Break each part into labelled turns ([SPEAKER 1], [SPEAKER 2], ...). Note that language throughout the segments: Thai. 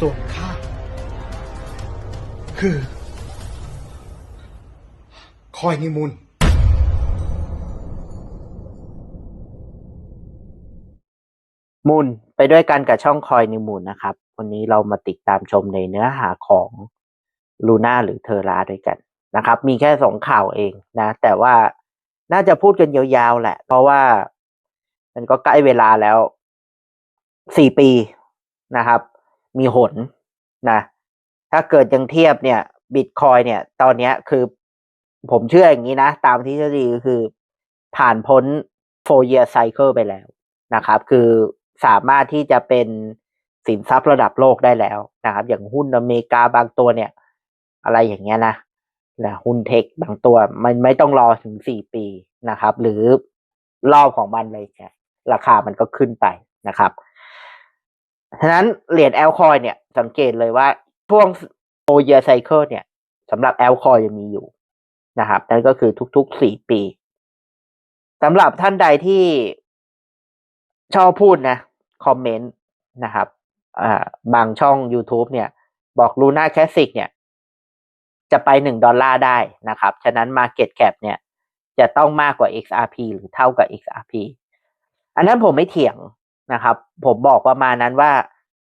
[SPEAKER 1] ส่วนข้าคือ คอยนิมุน
[SPEAKER 2] มูลไปด้วยกันกับช่องคอยนิมูลนะครับ วันนี้เรามาติดตามชมในเนื้อหาของลูน่าหรือเทอราด้วยกันนะครับ มีแค่สองข่าวเองนะ แต่ว่าน่าจะพูดกันยาวๆแหละ เพราะว่ามันก็ใกล้เวลาแล้วสี่ปีนะครับ มีหนนะถ้าเกิดยังเทียบเนี่ยบิตคอยเนี่ย ตอนเนี้ยคือผมเชื่ออย่างนี้นะ ตามทฤษฎีก็คือผ่านพ้น four year cycle ไปแล้วนะครับ คือสามารถที่จะเป็นสินทรัพย์ระดับโลกได้แล้วนะครับ อย่างหุ้นอเมริกาบางตัวเนี่ย อะไรอย่างเงี้ยนะนะหุ้นเทคบางตัว มันไม่ต้องรอถึงสี่ปีนะครับ หรือรอบของมันเลยเนี่ยราคามันก็ขึ้นไปนะครับ ฉะนั้นเหรียญแอลคอยเนี่ย สังเกตเลยว่าช่วงโอเย r cycle เนี่ยสำหรับแอลคอยยังมีอยู่นะครับนั่นก็คือทุกๆสี่ปีสำหรับท่านใดที่ชอบพูดนะ คอมเมนต์นะครับบางช่อง YouTube เนี่ย บอกลูน่าแคสสิกเนี่ย จะไปหนึ่งดอลลาร์ได้นะครับ ฉะนั้น Market Cap เนี่ย จะต้องมากกว่า XRP หรือเท่ากับ XRP อันนั้นผมไม่เถียง นะครับ ผมบอกประมาณนั้นว่า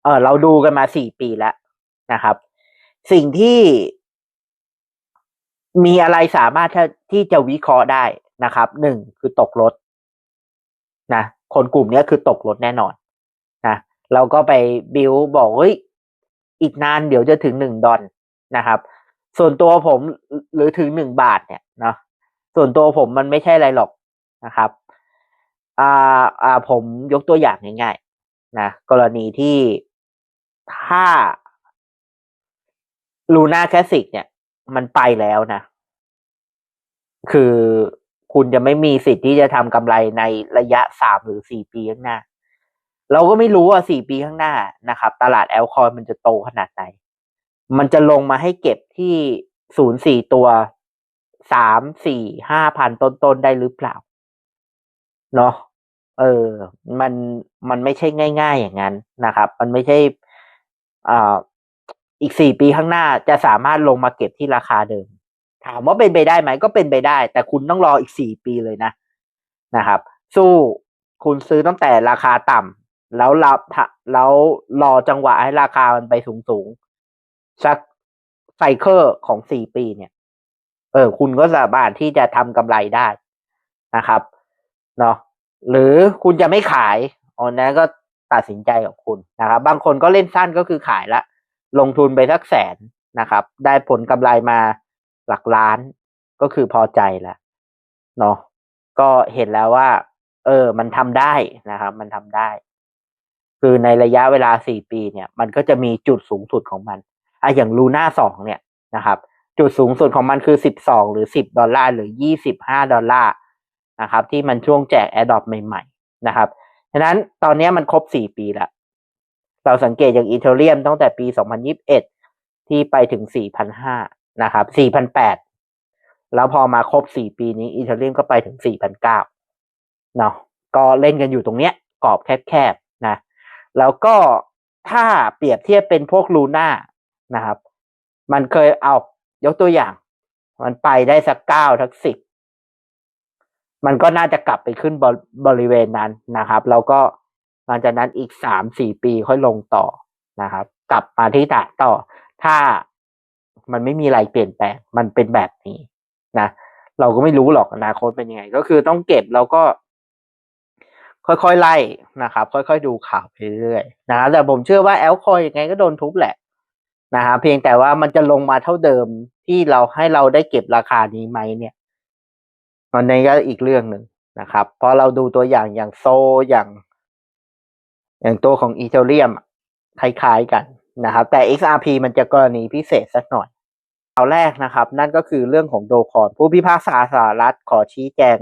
[SPEAKER 2] เออเราดูกันมาสี่ปีแล้วนะครับ สิ่งที่มีอะไรสามารถที่จะวิเคราะห์ได้นะครับหนึ่งคือตกรถนะคนกลุ่มนี้คือตกรถแน่นอนนะเราก็ไปบิวบอกเฮ้ยอีกนานเดี๋ยวจะถึงหนึ่งดอลนะครับ ส่วนตัวผมหรือถึงหนึ่งบาทเนี่ยเนาะส่วนตัวผมมันไม่ใช่อะไรหรอกนะครับ อ่าอ่าผมยกตัวอย่างง่ายๆนะกรณีที่ถ้าลูน่าแคสิกเนี่ย มันไปแล้วนะ คือคุณจะไม่มีสิทธิ์ที่จะทำกำไรในระยะสามหรือสี่ปีข้างหน้า เราก็ไม่รู้ว่าสี่ปีข้างหน้านะครับ ตลาดแอลคอยมันจะโตขนาดไหน มันจะลงมาให้เก็บที่ศูนย์สี่ตัวสามสี่ห้าพันต้นๆได้หรือเปล่า เนาะ เออ มันมันไม่ใช่ง่าย ๆ อย่างนั้นนะครับ มันไม่ใช่อ่าอีกสี่ปีข้างหน้าจะสามารถลงมาเก็บที่ราคาเดิม ถามว่าเป็นไปได้ไหมก็เป็นไปได้ แต่คุณต้องรออีกสี่ปีเลยนะนะครับ สู้คุณซื้อตั้งแต่ราคาต่ำแล้วรับแล้วรอจังหวะให้ราคามันไปสูงสูงๆสักไซเคิลของสี่ปีเนี่ย เออ คุณก็สามารถที่จะทำกำไรได้นะครับ เนาะ หรือคุณจะไม่ขายอันนั้นก็ตัดสินใจของคุณนะครับ บางคนก็เล่นสั้นก็คือขายละ ลงทุนไปสักแสนนะครับ ได้ผลกำไรมาหลักล้านก็คือพอใจแล้วเนาะก็เห็นแล้วว่า เออ มันทำได้นะครับ มันทำได้ คือในระยะเวลาสี่ปีเนี่ย มันก็จะมีจุดสูงสุดของมันอะอย่างลูน่าสองเนี่ยนะครับ จุดสูงสุดของมันคือสิบสองหรือสิบดอลลาร์หรือยี่สิบห้าดอลลาร์ นะครับ ที่มันช่วงแจกแอร์ดอปใหม่ๆนะครับฉะนั้นตอนนี้มันครบสี่ปีแล้วเราสังเกตอย่างอีเทเรียมตั้งแต่ปี 2021 ที่ไปถึง 4,500 นะครับ 4,800 แล้วพอมาครบ 4 ปีนี้อีเทเรียมก็ไปถึง 4,900 เนาะก็เล่นกันอยู่ตรงเนี้ยกรอบแคบๆนะ แล้วก็ถ้าเปรียบเทียบเป็นพวกลูน่านะครับ มันเคยเอายกตัวอย่าง มันไปได้สักเก้าทักสิบ มันก็น่าจะกลับไปขึ้นบบริเวณนั้นนะครับแล้วก็หลังจากนั้นอีกสามสี่ปีค่อยลงต่อนะครับ กลับมาที่ฐานต่อ ถ้ามันไม่มีอะไรเปลี่ยนแปลงมันเป็นแบบนี้นะเราก็ไม่รู้หรอกอนาคตเป็นยังไง ก็คือต้องเก็บแล้วก็ ค่อยๆไล่นะครับ ค่อยๆดูข่าวไปเรื่อยๆนะครับแต่ผมเชื่อว่าแอลคอยยังไงก็โดนทุบแหละนะครับเพียงแต่ว่ามันจะลงมาเท่าเดิมที่เราให้เราได้เก็บราคานี้ไหมเนี่ย มันในก็อีกเรื่องหนึ่งนะครับเพราะเราดูตัวอย่างอย่างโซอย่าง อย่างตัวของอีเทเรียมคล้ายๆกันนะครับ แต่ XRP มันจะกรณีพิเศษสักหน่อยเอาแรกนะครับ นั่นก็คือเรื่องของโดคอน ผู้พิพากษาสหรัฐขอชี้แจง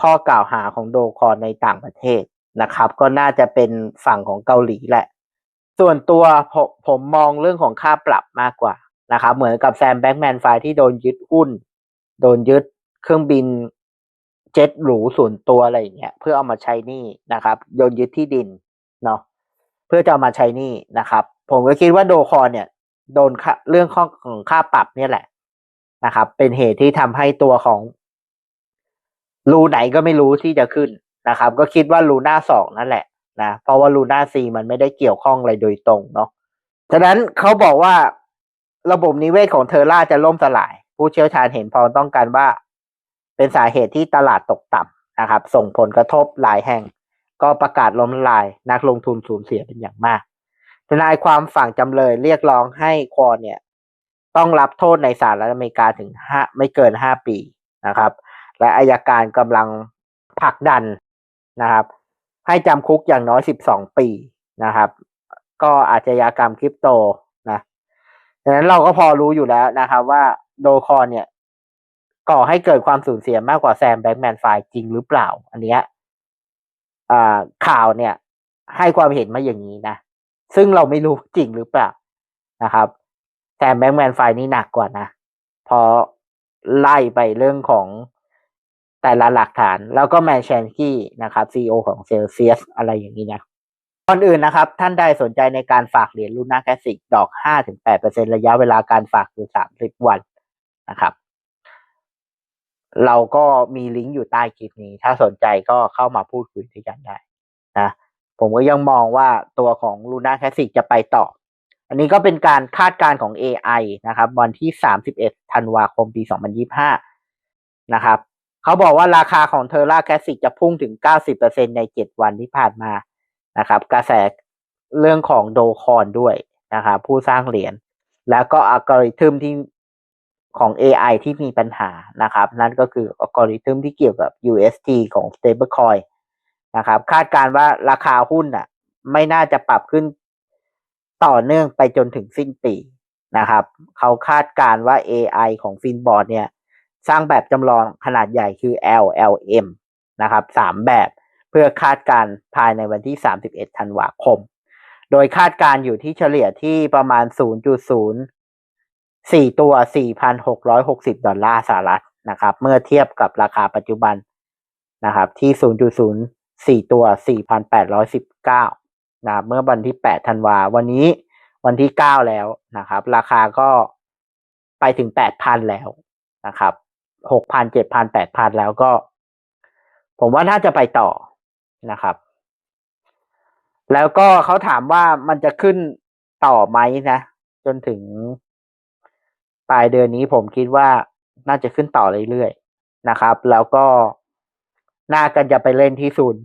[SPEAKER 2] ข้อกล่าวหาของโดคอนในต่างประเทศนะครับ ก็น่าจะเป็นฝั่งของเกาหลีแหละ ส่วนตัวผมผมมองเรื่องของค่าปรับมากกว่านะครับ เหมือนกับแซมแบงแมนไฟที่โดนยึดหุ้น โดนยึด เครื่องบินเจ็ตหรูส่วนตัวอะไรอย่างเงี้ยเพื่อเอามาใช้นี่นะครับโดนยึดที่ดินเนาะเพื่อจะเอามาใช้นี่นะครับ ผมก็คิดว่าโดคอนเนี่ยโดนค่าเรื่องข้อของค่าปรับเนี่ยแหละนะครับ เป็นเหตุที่ทำให้ตัวของรูไหนก็ไม่รู้ที่จะขึ้นนะครับ ก็คิดว่ารูหน้าสองนั่นแหละนะเพราะว่ารูหน้าซีมันไม่ได้เกี่ยวข้องอะไรโดยตรงเนาะฉะนั้นเขาบอกว่าระบบนิเวศของเทอร่าจะล่มสลาย ผู้เชี่ยวชาญเห็นพอต้องการว่า เป็นสาเหตุที่ตลาดตกต่ำนะครับ ส่งผลกระทบหลายแห่ง ก็ประกาศล้มละลาย นักลงทุนสูญเสียเป็นอย่างมาก ทนายความฝั่งจำเลยเรียกร้องให้ควอนเนี่ย ต้องรับโทษในสหรัฐอเมริกาถึงห้าไม่เกินห้าปีนะครับ และอายการกำลังผลักดันนะครับ ให้จำคุกอย่างน้อยสิบสองปีนะครับ ก็อาชญากรรมคริปโตนะดังนั้นเราก็พอรู้อยู่แล้วนะครับว่าโดคอนเนี่ย ก่อให้เกิดความสูญเสียมากกว่าแซมแบงค์แมนไฟจริงหรือเปล่า อันเนี้ยข่าวเนี่ย ให้ความเห็นมาอย่างนี้นะ ซึ่งเราไม่รู้จริงหรือเปล่านะครับ แซมแบงค์แมนไฟนี่หนักกว่านะพราะไล่ไปเรื่องของแต่ละหลักฐาน แล้วก็แมนแชนกี้นะครับซีอของเซลเซียสอะไรอย่างนี้นะก่อนอื่นนะครับ ท่านใดสนใจในการฝากเหรียญลูน่าแคสิกดอก 5-8%ระยะเวลาการฝากคือ 30 วันนะครับ เราก็มีลิงก์อยู่ใต้คลิปนี้ ถ้าสนใจก็เข้ามาพูดคุยด้วยกันได้นะผมก็ยังมองว่าตัวของ Luna Classic จะไปต่อ อันนี้ก็เป็นการคาดการณ์ของ AI นะครับ วันที่ 31 ธันวาคมปี 2025 นะครับ เขาบอกว่าราคาของ Terra Classic จะพุ่งถึง 90%ใน 7 วันที่ผ่านมานะครับ กระแสเรื่องของโดคอนด้วยนะครับ ผู้สร้างเหรียญแล้วก็อัลกอริทึมที่ ของ AI ที่มีปัญหานะครับ นั่นก็คืออัลกอริทึมที่เกี่ยวกับ UST ของ Stablecoin นะครับ คาดการณ์ว่าราคาหุ้นอะ ไม่น่าจะปรับขึ้นต่อเนื่องไปจนถึงสิ้นปีนะครับ เขาคาดการณ์ว่า AI ของฟินบอร์ดเนี่ย สร้างแบบจำลองขนาดใหญ่คือ LLM นะครับสามแบบเพื่อคาดการณ์ภายในวันที่ 31 ธันวาคม โดยคาดการณ์อยู่ที่เฉลี่ยที่ประมาณ 0.0 4ตัว4,660ดอลลาร์สหรัฐนะครับ เมื่อเทียบกับราคาปัจจุบันนะครับ ที่0.0 4ตัว4,819นแปดร้อยสิบเก้านะเมื่อวันที่8ธันวา วันนี้วันที่9แล้วนะครับ ราคาก็ไปถึง8,000แล้วนะครับ6,000 7,000 8,000แล้วก็ ผมว่าน่าจะไปต่อนะครับ แล้วก็เขาถามว่ามันจะขึ้นต่อไหมนะ จนถึง ปลายเดือนนี้ผมคิดว่าน่าจะขึ้นต่อเรื่อยๆนะครับ แล้วก็น่ากันจะไปเล่นที่ศูนย์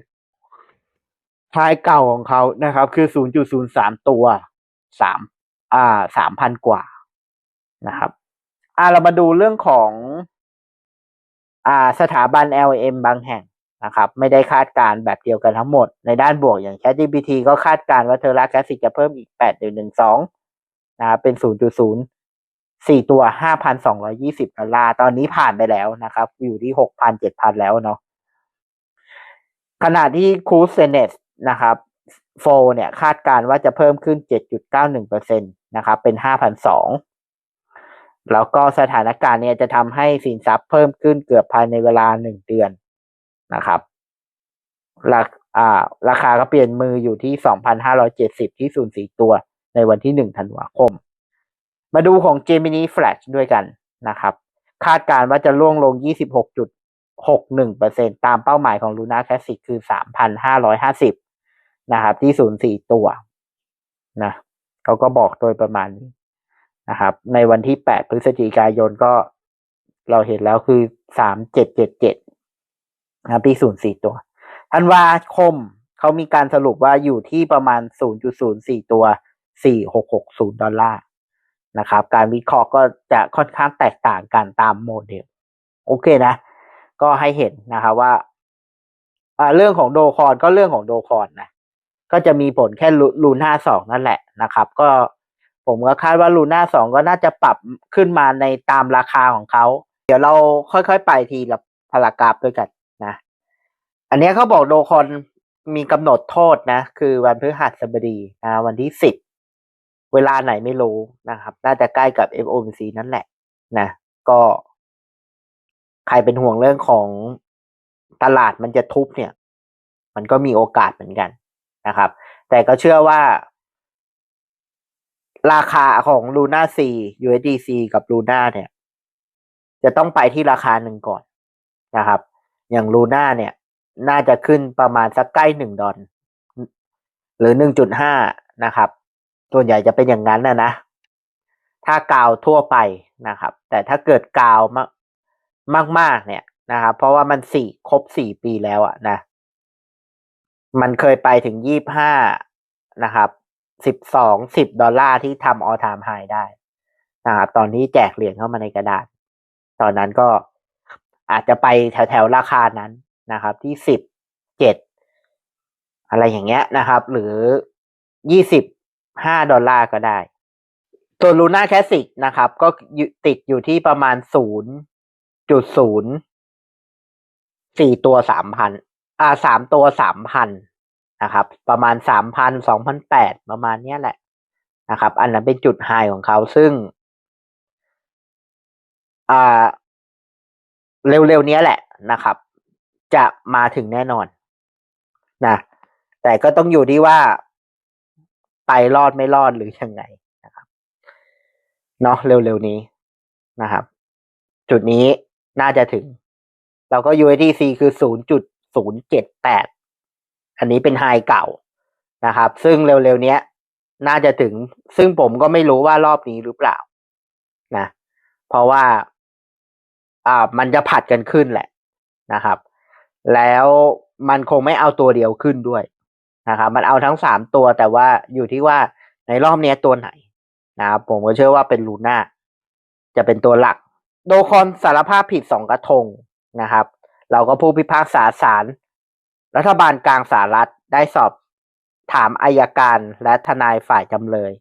[SPEAKER 2] ท้ายเก่าของเขานะครับ คือ 0.03 ตัวสามอ่าสามพันกว่านะครับอ่าเรามาดูเรื่องของอ่าสถาบัน LM บางแห่งนะครับ ไม่ได้คาดการณ์แบบเดียวกันทั้งหมด ในด้านบวกอย่าง ChatGPT ก็คาดการณ์ว่าเทอร่าแคสซิจะเพิ่มอีก 8.12 นะครับเป็น 0.0 สี่ตัว5,220ดอลลาร์ตอนนี้ผ่านไปแล้วนะครับ อยู่ที่6,000 7,000แล้วเนาะขณะที่คูสเซเนสนะครับโฟเนี่ยคาดการว่าจะเพิ่มขึ้น 7.91%นะครับ เป็น 5,002 แล้วก็สถานการณ์เนี่ยจะทำให้สินทรัพย์เพิ่มขึ้นเกือบภายในเวลา 1 เดือนนะครับราอ่าราคาก็เปลี่ยนมืออยู่ที่ 2,570 ที่0.4ตัวในวันที่ 1 ธันวาคม มาดูของ Gemini Flash ด้วยกันนะครับ คาดการณ์ว่าจะล่วงลง 26.61%ตามเป้าหมายของ Luna Classic คือ 3,550 นะครับ ที่ 0.4 ตัวนะเขาก็บอกโดยประมาณนี้นะครับ ในวันที่ 8 พฤศจิกายนก็เราเห็นแล้วคือ 3777 นะครับ ที่ 0.4 ตัวธันวาคมเขามีการสรุปว่าอยู่ที่ประมาณ 0.04 ตัว 4660 ดอลลาร์ นะครับ การวิเคราะห์ก็จะค่อนข้างแตกต่างกันตามโมเดล โอเคนะ ก็ให้เห็นนะครับว่าอ่าเรื่องของโดคอนก็เรื่องของโดคอนนะ ก็จะมีผลแค่ลูน่าสองนั่นแหละนะครับ ก็ผมก็คาดว่าลูน่าสองก็น่าจะปรับขึ้นมาในตามราคาของเขา เดี๋ยวเราค่อยๆไปทีละพารากราฟด้วยกันนะ อันนี้เขาบอกโดคอนมีกำหนดโทษนะ คือวันพฤหัสบดีนะวันที่สิบ เวลาไหนไม่รู้นะครับ น่าจะใกล้กับ FOMC นั่นแหละนะ ก็ใครเป็นห่วงเรื่องของตลาดมันจะทุบเนี่ย มันก็มีโอกาสเหมือนกันนะครับ แต่ก็เชื่อว่า ราคาของ Luna C USDC กับ Luna เนี่ย จะต้องไปที่ราคาหนึ่งก่อนนะครับ อย่าง Luna เนี่ย น่าจะขึ้นประมาณสักใกล้หนึ่งดอลหรือหนึ่งจุดห้านะครับ ส่วนใหญ่จะเป็นอย่างนั้นนะนะ ถ้ากาวทั่วไปนะครับ แต่ถ้าเกิดกาวมากมาก ๆ เนี่ยนะครับ เพราะว่ามันสี่ครบสี่ปีแล้วอะนะ มันเคยไปถึงยี่บห้านะครับสิบสองสิบดอลลาร์ที่ทำออทามไฮได้นะครับตอนนี้แจกเหรียญเข้ามาในกระดาษ ตอนนั้นก็อาจจะไปแถวๆราคานั้นนะครับ ที่สิบเจ็ดอะไรอย่างเงี้ยนะครับ หรือยี่สิบ ห้าดอลลาร์ก็ได้ ตัวลูน่าแคสสิกนะครับ ก็ติดอยู่ที่ประมาณศูนย์จุดศูนย์สี่ตัวสามพันอ่าสามตัวสามพันนะครับ ประมาณสามพันสองพันแปดประมาณเนี้ยแหละนะครับ อันนั้นเป็นจุดไฮของเขาซึ่งอ่าเร็วๆนี้แหละนะครับ จะมาถึงแน่นอนนะแต่ก็ต้องอยู่ที่ว่า ไปรอดไม่รอดหรือยังไงนะครับเนาะเร็วๆนี้นะครับ จุดนี้น่าจะถึง เราก็ USDC คือศูนย์จุดศูนย์เจ็ดแปดอันนี้เป็นไฮเก่านะครับ ซึ่งเร็วๆนี้น่าจะถึง ซึ่งผมก็ไม่รู้ว่ารอบนี้หรือเปล่านะ เพราะว่าอ่ามันจะผัดกันขึ้นแหละนะครับ แล้วมันคงไม่เอาตัวเดียวขึ้นด้วย นะครับมันเอาทั้งสามตัวแต่ว่าอยู่ที่ว่าในรอบนี้ตัวไหนนะครับผมก็เชื่อว่าเป็นลูน่าจะเป็นตัวหลัก โดคอนสารภาพผิดสองกระทงนะครับ เราก็ผู้พิพากษาศาลรัฐบาลกลางสหรัฐได้สอบถามอายการและทนายฝ่ายจำเลย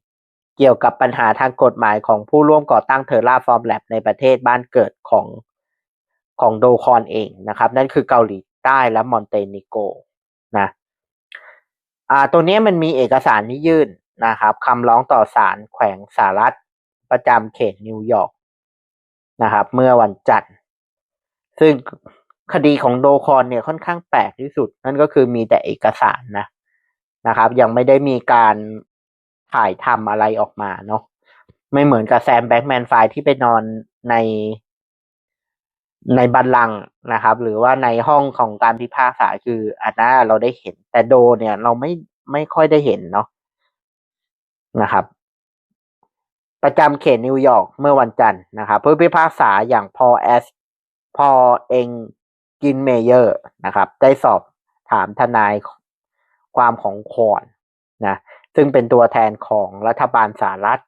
[SPEAKER 2] เกี่ยวกับปัญหาทางกฎหมายของผู้ร่วมก่อตั้งเทอร่าฟอร์มแลบในประเทศบ้านเกิดของของโดคอนเองนะครับ นั่นคือเกาหลีใต้และมอนเตเนโกนะ อ่าตัวนี้มันมีเอกสารที่ยื่นนะครับคำร้องต่อศาลแขวงสหรัฐประจำเขตนิวยอร์กนะครับ เมื่อวันจันทร์ ซึ่งคดีของโดคอนเนี่ยค่อนข้างแปลกที่สุด นั่นก็คือมีแต่เอกสารนะนะครับ ยังไม่ได้มีการถ่ายทำอะไรออกมาเนาะไม่เหมือนกับแซมแบ็กแมนไฟที่ไปนอนใน ในบัลลังก์นะครับ หรือว่าในห้องของการพิพากษาคืออันนั้นเราได้เห็น แต่โดเนี่ยเราไม่ไม่ค่อยได้เห็นเนาะนะครับ ประจำเขตนิวยอร์กเมื่อวันจันทร์นะครับผู้พิพากษาอย่างพอแอสพอเองกินเมเยอร์นะครับ ได้สอบถามทนายความของคอนนะซึ่งเป็นตัวแทนของรัฐบาลสหรัฐ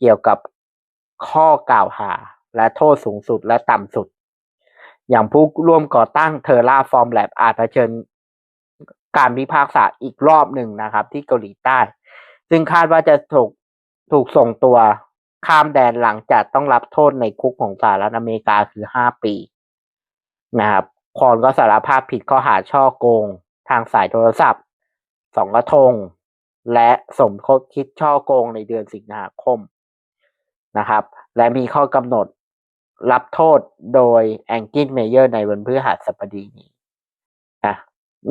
[SPEAKER 2] เกี่ยวกับข้อกล่าวหาและโทษสูงสุดและต่ำสุด อย่างผู้ร่วมก่อตั้งเทอร่าฟอร์มแลบอาจเผชิญการพิพากษาอีกรอบหนึ่งนะครับ ที่เกาหลีใต้ ซึ่งคาดว่าจะถูกถูกส่งตัวข้ามแดนหลังจากต้องรับโทษในคุกของสหรัฐอเมริกาคือห้าปีนะครับคอนก็สารภาพผิดข้อหาช่อโกง ทางสายโทรศัพท์สองกระทง และสมคบคิดช่อโกงในเดือนสิงหาคมนะครับ และมีข้อกำหนด รับโทษโดยแองกินเมเยอร์ในวันพฤหัสบดีนี้นะ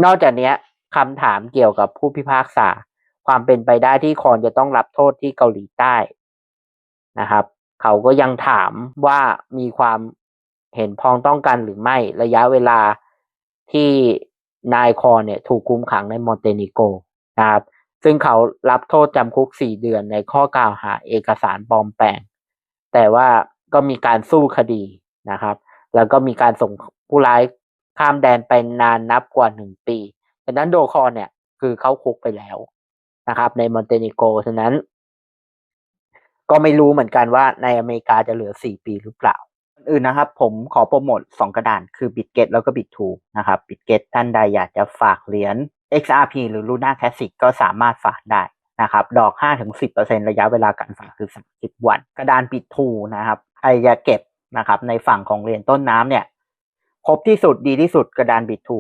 [SPEAKER 2] นอกจากนี้คำถามเกี่ยวกับผู้พิพากษา ความเป็นไปได้ที่คอนจะต้องรับโทษที่เกาหลีใต้นะครับ เขาก็ยังถามว่ามีความเห็นพ้องต้องกันหรือไม่ระยะเวลาที่นายคอนเนี่ยถูกคุมขังในมอนเตเนโกนะครับซึ่งเขารับโทษจำคุกสี่เดือนในข้อกล่าวหาเอกสารปลอมแปลง แต่ว่า ก็มีการสู้คดีนะครับ แล้วก็มีการส่งผู้ร้ายข้ามแดนไปนานนับกว่าหนึ่งปีดังนั้นโดคอนเนี่ยคือเข้าคุกไปแล้วนะครับ ในมอนเตเนโกฉะนั้น ก็ไม่รู้เหมือนกันว่าในอเมริกาจะเหลือสี่ปีหรือเปล่า
[SPEAKER 3] อื่นนะครับ ผมขอโปรโมทสองกระดานคือ BitGet แล้วก็ Bit2 นะครับ BitGet ท่านใดอยากจะฝากเหรียญ XRP หรือ Luna Classic ก็สามารถฝากได้ นะครับดอก 5-10%ระยะเวลาการฝากคือ 30 วัน กระดาน Bit2 นะครับใครจะเก็บนะครับ ในฝั่งของเหรียญต้นน้ำเนี่ย ครบที่สุดดีที่สุดกระดาน Bit2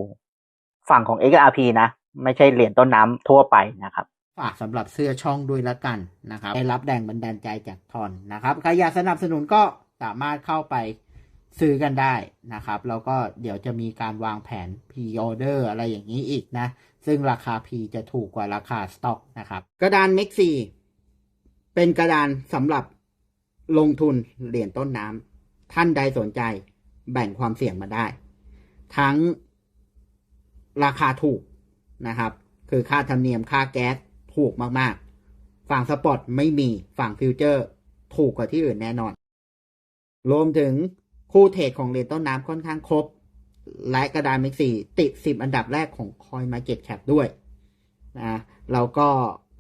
[SPEAKER 3] ฝั่งของ XRP นะ ไม่ใช่เหรียญต้นน้ำทั่วไปนะครับ
[SPEAKER 4] ฝากสำหรับเสื้อช่องด้วยละกันนะครับ ได้รับแรงบันดาลใจจากทอนนะครับใครอยากสนับสนุนก็สามารถเข้าไป ซื้อกันได้นะครับ แล้วก็เดี๋ยวจะมีการวางแผน p ีออเดอร์อะไรอย่างนี้อีกนะ
[SPEAKER 2] ซึ่งราคา P จะถูกกว่าราคาสต็อกนะครับ กระดาน m e x 4เป็นกระดานสำหรับลงทุนเหรียญต้นน้ำท่านใดสนใจแบ่งความเสี่ยงมาได้ ทั้งราคาถูกนะครับ คือค่าธรรมเนียมค่าแก๊สถูกมาก ๆ ฝั่งสปอตไม่มีฝั่งฟิวเจอร์ ถูกกว่าที่อื่นแน่นอน รวมถึง คู่เทรดของเหรียญต้นน้ำค่อนข้างครบ และกระดานเม็กซี่ติด 10 อันดับแรกของ Coin Market Cap ด้วยนะแล้วก็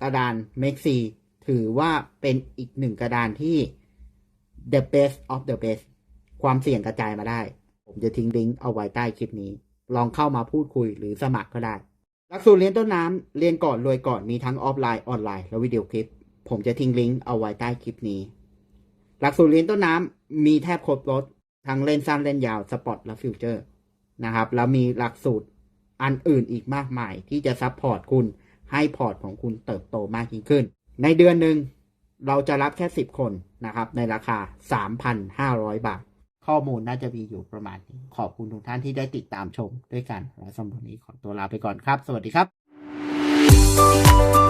[SPEAKER 2] กระดานเม็กซี่ถือว่าเป็นอีกหนึ่งกระดานที่ the best of the best ความเสี่ยงกระจายมาได้ ผมจะทิ้งลิงก์เอาไว้ใต้คลิปนี้ ลองเข้ามาพูดคุยหรือสมัครก็ได้ หลักสูตรเรียนต้นน้ำเรียนก่อนรวยก่อนมีทั้งออฟไลน์ออนไลน์และวิดีโอคลิป ผมจะทิ้งลิงก์เอาไว้ใต้คลิปนี้ หลักสูตรเรียนต้นน้ำมีแทบครบรถ ทั้งเล่นสั้นเล่นยาวสปอร์ตและฟิวเจอร์นะครับ แล้วมีหลักสูตรอันอื่นอีกมากมาย ที่จะซัพพอร์ตคุณให้พอร์ตของคุณเติบโตมากยิ่งขึ้น ในเดือนหนึ่งเราจะรับแค่ 10 คนนะครับ ในราคา 3,500 บาท ข้อมูลน่าจะมีอยู่ประมาณนี้ ขอบคุณทุกท่านที่ได้ติดตามชมด้วยกัน และสำหรับนนี้ขอตัวลาไปก่อนครับ สวัสดีครับ